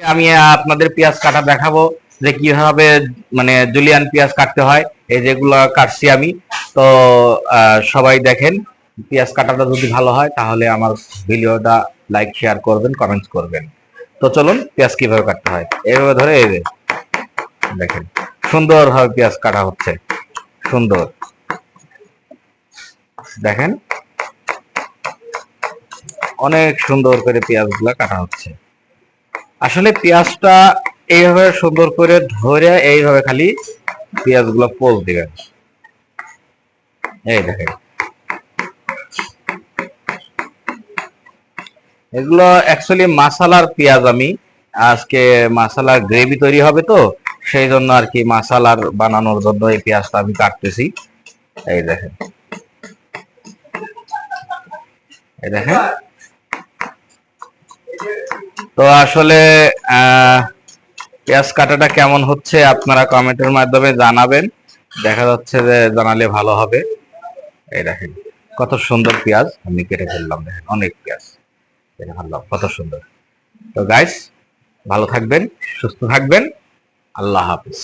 আমি আপনাদের পেঁয়াজ কাটা দেখাবো যে কীভাবে মানে জুলিয়ান পেঁয়াজ কাটতে হয়। এই যেগুলো কাটছি আমি। তো সবাই দেখেন, পেঁয়াজ কাটাটা যদি ভালো হয়, তাহলে আমার ভিডিওটা লাইক, শেয়ার করবেন কমেন্টস করবেন। তো চলুন, পেঁয়াজ কীভাবে কাটতে হয়? এইভাবে ধরে, এই দেখেন, সুন্দরভাবে পেঁয়াজ কাটা হচ্ছে। সুন্দর। দেখেন, অনেক সুন্দর করে পেঁয়াজগুলা কাটা হচ্ছে। আসলে পেঁয়াজটা এইভাবে সুন্দর করে ধরে এইভাবে খালি পেঁয়াজগুলো পোজ দিবেন। এই দেখেন। এগুলো অ্যাকচুয়ালি মাসালার পেঁয়াজ আমি, আজকে মাসালার গ্রেভি তৈরি হবে তো, সেই জন্য আর কি মাসালার বানানোর জন্য এই পেঁয়াজটা আমি কাটতেছি। এই দেখেন। এই দেখেন। তো আসলে পেঁয়াজ কাটাটা কেমন হচ্ছে আপনারা কমেন্টের মাধ্যমে জানাবেন। দেখা যাচ্ছে যে জানালে ভালো হবে। এই দেখেন, কত সুন্দর পেঁয়াজ। আমি কেটে ফেললাম, দেখেন, অনেক পেঁয়াজ। কেটে ফেললাম, কত সুন্দর। তো গাইস ভালো থাকবেন, সুস্থ থাকবেন। আল্লাহ হাফিজ।